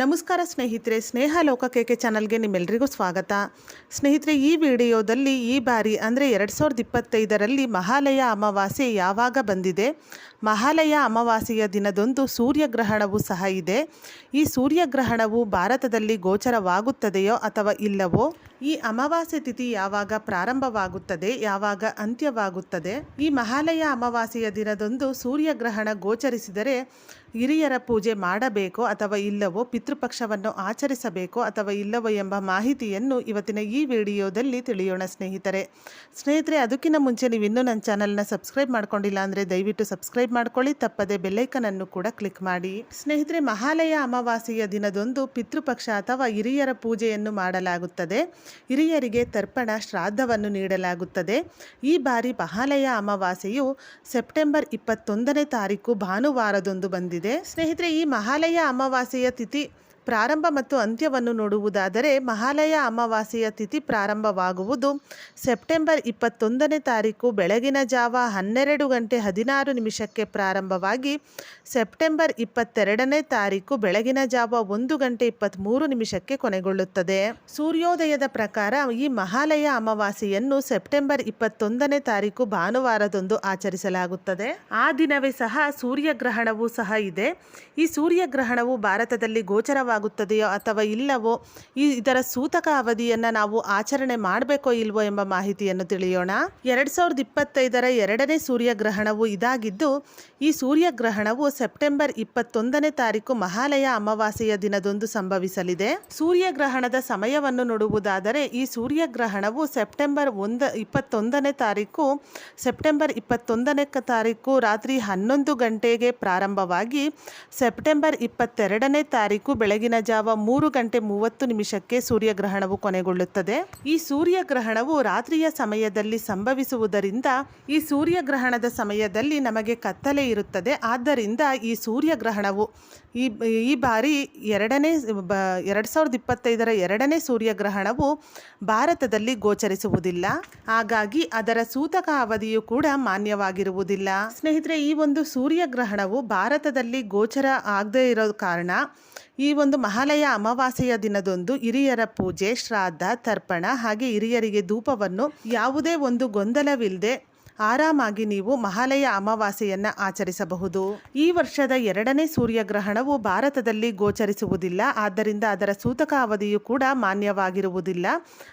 ನಮಸ್ಕಾರ ಸ್ನೇಹಿತರೆ, ಸ್ನೇಹ ಲೋಕ ಲೋಕಕೇಕೆ ಚಾನಲ್ಗೆ ನಿಮ್ಮೆಲ್ಲರಿಗೂ ಸ್ವಾಗತ. ಸ್ನೇಹಿತರೆ, ಈ ವಿಡಿಯೋದಲ್ಲಿ ಈ ಬಾರಿ ಅಂದರೆ ಎರಡು ಸಾವಿರದ ಇಪ್ಪತ್ತೈದರಲ್ಲಿ ಮಹಾಲಯ ಅಮಾವಾಸ್ಯೆ ಯಾವಾಗ ಬಂದಿದೆ? ಮಹಾಲಯ ಅಮಾವಾಸ್ಯೆಯ ದಿನದೊಂದು ಸೂರ್ಯಗ್ರಹಣವು ಸಹ ಇದೆ. ಈ ಸೂರ್ಯಗ್ರಹಣವು ಭಾರತದಲ್ಲಿ ಗೋಚರವಾಗುತ್ತದೆಯೋ ಅಥವಾ ಇಲ್ಲವೋ? ಈ ಅಮಾವಾಸ್ಯೆ ತಿಥಿ ಯಾವಾಗ ಪ್ರಾರಂಭವಾಗುತ್ತದೆ, ಯಾವಾಗ ಅಂತ್ಯವಾಗುತ್ತದೆ? ಈ ಮಹಾಲಯ ಅಮಾವಾಸ್ಯೆಯ ದಿನದಂದು ಸೂರ್ಯಗ್ರಹಣ ಗೋಚರಿಸಿದರೆ ಹಿರಿಯರ ಪೂಜೆ ಮಾಡಬೇಕೋ ಅಥವಾ ಇಲ್ಲವೋ, ಪಿತೃಪಕ್ಷವನ್ನು ಆಚರಿಸಬೇಕೋ ಅಥವಾ ಇಲ್ಲವೋ ಎಂಬ ಮಾಹಿತಿಯನ್ನು ಇವತ್ತಿನ ಈ ವಿಡಿಯೋದಲ್ಲಿ ತಿಳಿಯೋಣ ಸ್ನೇಹಿತರೆ. ಸ್ನೇಹಿತರೆ, ಅದಕ್ಕಿಂತ ಮುಂಚೆ ನೀವು ಇನ್ನೂ ನನ್ನ ಚಾನಲ್ನ ಸಬ್ಸ್ಕ್ರೈಬ್ ಮಾಡ್ಕೊಂಡಿಲ್ಲ ಅಂದರೆ ದಯವಿಟ್ಟು ಸಬ್ಸ್ಕ್ರೈಬ್ ಮಾಡ್ಕೊಳ್ಳಿ, ತಪ್ಪದೆ ಬೆಲ್ಲೈಕನನ್ನು ಕೂಡ ಕ್ಲಿಕ್ ಮಾಡಿ. ಸ್ನೇಹಿತರೆ, ಮಹಾಲಯ ಅಮಾವಾಸ್ಯೆಯ ದಿನದೊಂದು ಪಿತೃಪಕ್ಷ ಅಥವಾ ಹಿರಿಯರ ಪೂಜೆಯನ್ನು ಮಾಡಲಾಗುತ್ತದೆ. ಹಿರಿಯರಿಗೆ ತರ್ಪಣ ಶ್ರಾದ್ದವನ್ನು ನೀಡಲಾಗುತ್ತದೆ. ಈ ಬಾರಿ ಮಹಾಲಯ ಅಮಾವಾಸ್ಯೆಯು ಸೆಪ್ಟೆಂಬರ್ ಇಪ್ಪತ್ತೊಂದನೇ ತಾರೀಕು ಭಾನುವಾರದೊಂದು ಬಂದಿದೆ. ಸ್ನೇಹಿತರೆ, ಈ ಮಹಾಲಯ ಅಮಾವಾಸ್ಯೆಯ ತಿಥಿ ಪ್ರಾರಂಭ ಮತ್ತು ಅಂತ್ಯವನ್ನು ನೋಡುವುದಾದರೆ ಮಹಾಲಯ ಅಮಾವಾಸ್ಯೆಯ ತಿಥಿ ಪ್ರಾರಂಭವಾಗುವುದು ಸೆಪ್ಟೆಂಬರ್ ಇಪ್ಪತ್ತೊಂದನೇ ತಾರೀಕು ಬೆಳಗಿನ ಜಾವ ಹನ್ನೆರಡು ಗಂಟೆ ಹದಿನಾರು ನಿಮಿಷಕ್ಕೆ ಪ್ರಾರಂಭವಾಗಿ ಸೆಪ್ಟೆಂಬರ್ ಇಪ್ಪತ್ತೆರಡನೇ ತಾರೀಕು ಬೆಳಗಿನ ಜಾವ ಒಂದು ಗಂಟೆ ಇಪ್ಪತ್ತ್ಮೂರು ನಿಮಿಷಕ್ಕೆ ಕೊನೆಗೊಳ್ಳುತ್ತದೆ. ಸೂರ್ಯೋದಯದ ಪ್ರಕಾರ ಈ ಮಹಾಲಯ ಅಮಾವಾಸ್ಯೆಯನ್ನು ಸೆಪ್ಟೆಂಬರ್ ಇಪ್ಪತ್ತೊಂದನೇ ತಾರೀಕು ಭಾನುವಾರದಂದು ಆಚರಿಸಲಾಗುತ್ತದೆ. ಆ ದಿನವೇ ಸಹ ಸೂರ್ಯಗ್ರಹಣವೂ ಸಹ ಇದೆ. ಈ ಸೂರ್ಯಗ್ರಹಣವು ಭಾರತದಲ್ಲಿ ಗೋಚರವಾಗುತ್ತದೆಯೋ ಅಥವಾ ಇಲ್ಲವೋ ಈ ಇದರ ಸೂತಕ ಅವಧಿಯನ್ನು ನಾವು ಆಚರಣೆ ಮಾಡಬೇಕೋ ಇಲ್ವೋ ಎಂಬ ಮಾಹಿತಿಯನ್ನು ತಿಳಿಯೋಣ. ಎರಡು ಸಾವಿರದ ಇಪ್ಪತ್ತೈದರ ಎರಡನೇ ಸೂರ್ಯಗ್ರಹಣವು ಇದಾಗಿದ್ದು, ಈ ಸೂರ್ಯಗ್ರಹಣವು ಸೆಪ್ಟೆಂಬರ್ ಇಪ್ಪತ್ತೊಂದನೇ ತಾರೀಕು ಮಹಾಲಯ ಅಮಾವಾಸ್ಯೆಯ ದಿನದಂದು ಸಂಭವಿಸಲಿದೆ. ಸೂರ್ಯಗ್ರಹಣದ ಸಮಯವನ್ನು ನೋಡುವುದಾದರೆ, ಈ ಸೂರ್ಯಗ್ರಹಣವು ಸೆಪ್ಟೆಂಬರ್ ಒಂದ, ಇಪ್ಪತ್ತೊಂದನೇ ತಾರೀಕು, ಸೆಪ್ಟೆಂಬರ್ ಇಪ್ಪತ್ತೊಂದನೇ ತಾರೀಕು ರಾತ್ರಿ ಹನ್ನೊಂದು ಗಂಟೆಗೆ ಪ್ರಾರಂಭವಾಗಿ ಸೆಪ್ಟೆಂಬರ್ ಇಪ್ಪತ್ತೆರಡನೇ ತಾರೀಕು ಬೆಳಗಿನ ಜಾವ ಮೂರು ಗಂಟೆ ಮೂವತ್ತು ನಿಮಿಷಕ್ಕೆ ಸೂರ್ಯಗ್ರಹಣವು ಕೊನೆಗೊಳ್ಳುತ್ತದೆ. ಈ ಸೂರ್ಯಗ್ರಹಣವು ರಾತ್ರಿಯ ಸಮಯದಲ್ಲಿ ಸಂಭವಿಸುವುದರಿಂದ ಈ ಸೂರ್ಯಗ್ರಹಣದ ಸಮಯದಲ್ಲಿ ನಮಗೆ ಕತ್ತಲೆ ಇರುತ್ತದೆ. ಆದ್ದರಿಂದ ಈ ಸೂರ್ಯಗ್ರಹಣವು ಈ ಈ ಬಾರಿ ಎರಡನೇ, ಬ, ಎರಡು ಸಾವಿರದ ಇಪ್ಪತ್ತೈದರ ಎರಡನೇ ಸೂರ್ಯಗ್ರಹಣವು ಭಾರತದಲ್ಲಿ ಗೋಚರಿಸುವುದಿಲ್ಲ. ಹಾಗಾಗಿ ಅದರ ಸೂತಕ ಅವಧಿಯು ಕೂಡ ಮಾನ್ಯವಾಗಿರುವುದಿಲ್ಲ. ಸ್ನೇಹಿತರೆ, ಈ ಒಂದು ಸೂರ್ಯಗ್ರಹಣವು ಭಾರತದಲ್ಲಿ ಗೋಚರ ಆಗದೇ ಇರೋ ಕಾರಣ ಈ ಒಂದು ಮಹಾಲಯ ಅಮಾವಾಸ್ಯೆಯ ದಿನದೊಂದು ಹಿರಿಯರ ಪೂಜೆ ಶ್ರಾದ್ದ ತರ್ಪಣ ಹಾಗೆ ಹಿರಿಯರಿಗೆ ಧೂಪವನ್ನು ಯಾವುದೇ ಒಂದು ಗೊಂದಲವಿಲ್ಲದೆ ಆರಾಮಾಗಿ ನೀವು ಮಹಾಲಯ ಅಮಾವಾಸ್ಯೆಯನ್ನು ಆಚರಿಸಬಹುದು. ಈ ವರ್ಷದ ಎರಡನೇ ಸೂರ್ಯಗ್ರಹಣವು ಭಾರತದಲ್ಲಿ ಗೋಚರಿಸುವುದಿಲ್ಲ. ಆದ್ದರಿಂದ ಅದರ ಸೂತಕ ಅವಧಿಯು ಕೂಡ ಮಾನ್ಯವಾಗಿರುವುದಿಲ್ಲ.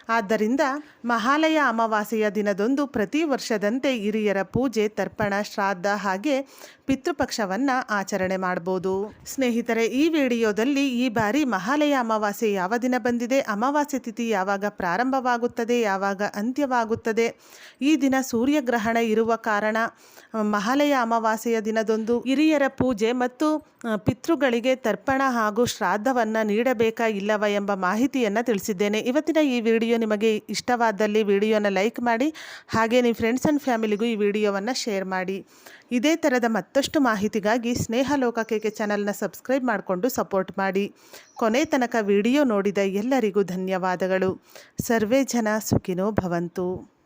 ಆದ್ದರಿಂದ ಮಹಾಲಯ ಅಮಾವಾಸ್ಯೆಯ ದಿನದೊಂದು ಪ್ರತಿ ವರ್ಷದಂತೆ ಹಿರಿಯರ ಪೂಜೆ, ತರ್ಪಣ, ಶ್ರಾದ್ದ ಹಾಗೆ ಪಿತೃಪಕ್ಷವನ್ನು ಆಚರಣೆ ಮಾಡಬಹುದು. ಸ್ನೇಹಿತರೆ, ಈ ವಿಡಿಯೋದಲ್ಲಿ ಈ ಬಾರಿ ಮಹಾಲಯ ಅಮಾವಾಸ್ಯೆ ಯಾವ ದಿನ ಬಂದಿದೆ, ಅಮಾವಾಸ್ಯೆ ತಿಥಿ ಯಾವಾಗ ಪ್ರಾರಂಭವಾಗುತ್ತದೆ, ಯಾವಾಗ ಅಂತ್ಯವಾಗುತ್ತದೆ, ಈ ದಿನ ಸೂರ್ಯಗ್ರಹಣ ಇರುವ ಕಾರಣ ಮಹಾಲಯ ಅಮಾವಾಸ್ಯೆಯ ದಿನದಂದು ಹಿರಿಯರ ಪೂಜೆ ಮತ್ತು ಪಿತೃಗಳಿಗೆ ತರ್ಪಣ ಹಾಗೂ ಶ್ರಾದ್ದವನ್ನು ನೀಡಬೇಕಾ ಇಲ್ಲವ ಎಂಬ ಮಾಹಿತಿಯನ್ನು ತಿಳಿಸಿದ್ದೇನೆ. ಇವತ್ತಿನ ಈ ವಿಡಿಯೋ ನಿಮಗೆ ಇಷ್ಟವಾದಲ್ಲಿ ವಿಡಿಯೋನ ಲೈಕ್ ಮಾಡಿ, ಹಾಗೆ ನಿಮ್ಮ ಫ್ರೆಂಡ್ಸ್ ಆ್ಯಂಡ್ ಫ್ಯಾಮಿಲಿಗೂ ಈ ವಿಡಿಯೋವನ್ನು ಶೇರ್ ಮಾಡಿ. ಇದೇ ಥರದ ಮತ್ತಷ್ಟು ಮಾಹಿತಿಗಾಗಿ ಸ್ನೇಹ ಲೋಕಕೇಕೆ ಚಾನಲ್ನ ಸಬ್ಸ್ಕ್ರೈಬ್ ಮಾಡಿಕೊಂಡು ಸಪೋರ್ಟ್ ಮಾಡಿ. ಕೊನೆ ತನಕ ವಿಡಿಯೋ ನೋಡಿದ ಎಲ್ಲರಿಗೂ ಧನ್ಯವಾದಗಳು. ಸರ್ವೇ ಜನ ಸುಖಿನೋ ಭವಂತು.